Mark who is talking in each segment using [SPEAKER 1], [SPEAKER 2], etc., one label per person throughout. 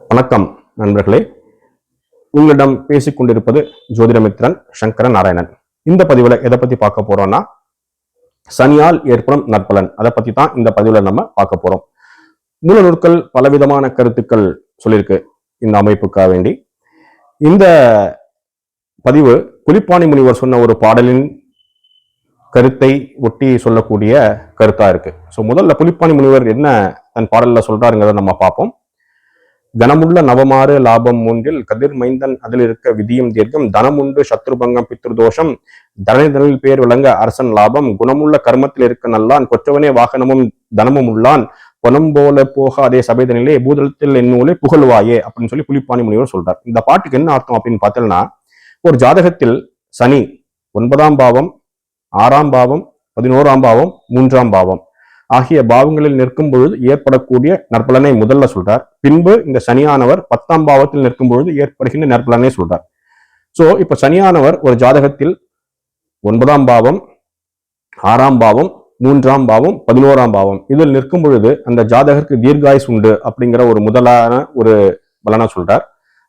[SPEAKER 1] வணக்கம் நண்பர்களே. உங்களிடம் பேசிக் கொண்டிருப்பது ஜோதிடமித்ரன் சங்கர நாராயணன். இந்த பதிவுல எதை பத்தி பார்க்க போறோம்னா சனியால் ஏற்படும் நற்பலன். அதை பற்றி தான் இந்த பதிவுல நம்ம பார்க்க போறோம். மூல நூற்கள் பலவிதமான கருத்துக்கள் சொல்லியிருக்கு இந்த அமைப்புக்காக வேண்டி. இந்த பதிவு புலிப்பாணி முனிவர் சொன்ன ஒரு பாடலின் கருத்தை ஒட்டி சொல்லக்கூடிய கருத்தா இருக்கு. ஸோ முதல்ல புலிப்பாணி முனிவர் என்ன தன் பாடலில் சொல்றாருங்கிறத நம்ம பார்ப்போம். தனமுள்ள நவமாறு லாபம் மூன்றில் கதிர் மைந்தன் அதில் இருக்க விதியும் தீர்க்கும். தனமுண்டு சத்ருபங்கம் பித்ருதோஷம் தனதனில் பேர் விளங்க அரசன் லாபம். குணமுள்ள கர்மத்தில் இருக்க நல்லான். கொற்றவனே வாகனமும் தனமும் உள்ளான். பொனம் போல போகாதே சபைதனிலே பூதளத்தில் என்னூலே புகழ்வாயே அப்படின்னு சொல்லி புலிப்பாணி முனிவர் சொல்றார். இந்த பாட்டுக்கு என்ன அர்த்தம் அப்படின்னு பார்த்தோம்னா ஒரு ஜாதகத்தில் சனி ஒன்பதாம் பாவம் ஆறாம் பாவம் பதினோராம் பாவம் மூன்றாம் பாவம். ஆகிய பாவங்களில் நிற்கும் பொழுது ஏற்படக்கூடிய நற்பலனை முதல்ல சொல்றார். பின்பு இந்த சனியானவர் பத்தாம் பாவத்தில் நிற்கும் பொழுது ஏற்படுகின்ற நற்பலனை சொல்றார். சோ இப்ப சனியானவர் ஒரு ஜாதகத்தில் ஒன்பதாம் பாவம் ஆறாம் பாவம் மூன்றாம் பாவம் பதினோராம் பாவம் இதில் நிற்கும் பொழுது அந்த ஜாதகருக்கு தீர்காயுஸ் உண்டு அப்படிங்கிற ஒரு முதலான ஒரு பலனை சொல்றார்.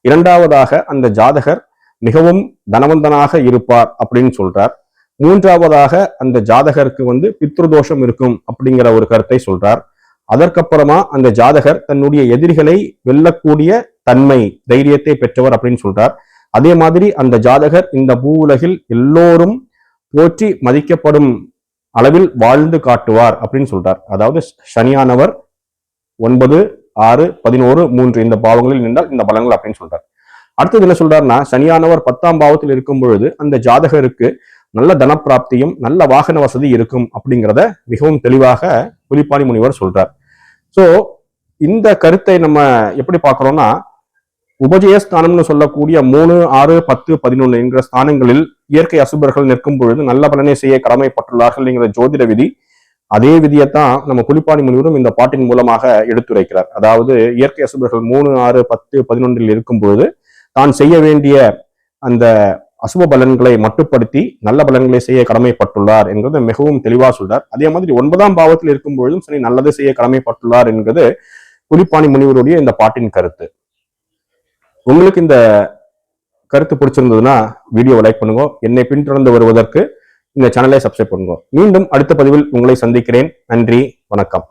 [SPEAKER 1] இரண்டாவதாக அந்த ஜாதகர் மிகவும் தனவந்தனாக இருப்பார் அப்படின்னு சொல்றார். மூன்றாவதாக அந்த ஜாதகருக்கு வந்து பித்ருதோஷம் இருக்கும் அப்படிங்கிற ஒரு கருத்தை சொல்றார். அதற்கப்புறமா அந்த ஜாதகர் தன்னுடைய எதிரிகளை வெல்லக்கூடிய தன்மை தைரியத்தை பெற்றவர் அப்படின்னு சொல்றார். அதே மாதிரி அந்த ஜாதகர் இந்த பூ உலகில் எல்லோரும் போற்றி மதிக்கப்படும் அளவில் வாழ்ந்து காட்டுவார் அப்படின்னு சொல்றார். அதாவது சனியானவர் ஒன்பது ஆறு பதினோரு மூன்று இந்த பாவங்களில் நின்றால் இந்த பலங்கள் அப்படின்னு சொல்றார். அடுத்தது என்ன சொல்றாருன்னா சனியானவர் பத்தாம் பாவத்தில் இருக்கும் பொழுது அந்த ஜாதகருக்கு நல்ல தனப்பிராப்தியும் நல்ல வாகன வசதி இருக்கும் அப்படிங்கிறத மிகவும் தெளிவாக புலிப்பாணி முனிவர் சொல்றார். சோ இந்த கருத்தை நம்ம எப்படி பார்க்கிறோம்னா உபஜயஸ்தானம்னு சொல்லக்கூடிய மூணு ஆறு பத்து பதினொன்று என்கிற ஸ்தானங்களில் இயற்கை அசுபர்கள் நிற்கும் பொழுது நல்ல பலனை செய்ய கடமைப்பட்டுள்ளார்கள் என்கிற ஜோதிட விதி அதே விதியைத்தான் நம்ம புலிப்பாணி முனிவரும் இந்த பாட்டின் மூலமாக எடுத்துரைக்கிறார். அதாவது இயற்கை அசுபர்கள் மூணு ஆறு பத்து பதினொன்றில் இருக்கும் பொழுது தான் செய்ய வேண்டிய அந்த அசுப பலன்களை மட்டுப்படுத்தி நல்ல பலன்களை செய்ய கடமைப்பட்டுள்ளார் என்கிறது மிகவும் தெளிவா சொல்றார். அதே மாதிரி ஒன்பதாம் பாவத்தில் இருக்கும் பொழுதும் சரி நல்லது செய்ய கடமைப்பட்டுள்ளார் என்கிறது குறிப்பாணி முனிவருடைய இந்த பாட்டின் கருத்து. உங்களுக்கு இந்த கருத்து பிடிச்சிருந்ததுன்னா வீடியோவை லைக் பண்ணுங்க என்னை பின்தொடர்ந்து வருவதற்கு இந்த சேனலை சப்ஸ்கிரைப் பண்ணுங்க. மீண்டும் அடுத்த பதிவில் உங்களை சந்திக்கிறேன். நன்றி வணக்கம்.